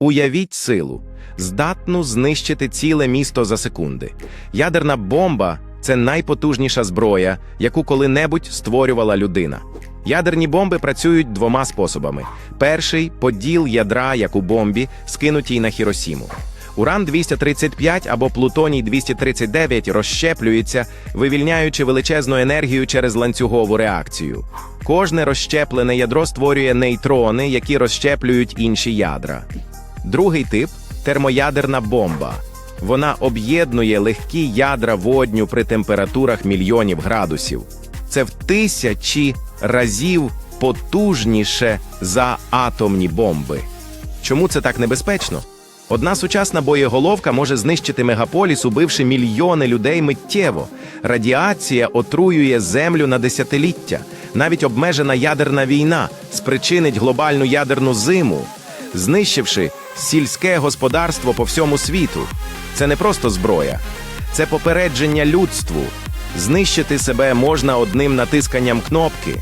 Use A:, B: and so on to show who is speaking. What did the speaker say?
A: Уявіть силу, здатну знищити ціле місто за секунди. Ядерна бомба це найпотужніша зброя, яку коли-небудь створювала людина. Ядерні бомби працюють двома способами: перший поділ ядра, як у бомбі, скинутій на Хіросіму. Уран 235 або плутоній 239 розщеплюється, вивільняючи величезну енергію через ланцюгову реакцію. Кожне розщеплене ядро створює нейтрони, які розщеплюють інші ядра. Другий тип термоядерна бомба. Вона об'єднує легкі ядра водню при температурах мільйонів градусів. Це в тисячі разів потужніше за атомні бомби. Чому це так небезпечно? Одна сучасна боєголовка може знищити мегаполіс, убивши мільйони людей миттєво. Радіація отруює землю на десятиліття. Навіть обмежена ядерна війна спричинить глобальну ядерну зиму, знищивши сільське господарство по всьому світу. Це не просто зброя, це попередження людству. Знищити себе можна одним натисканням кнопки.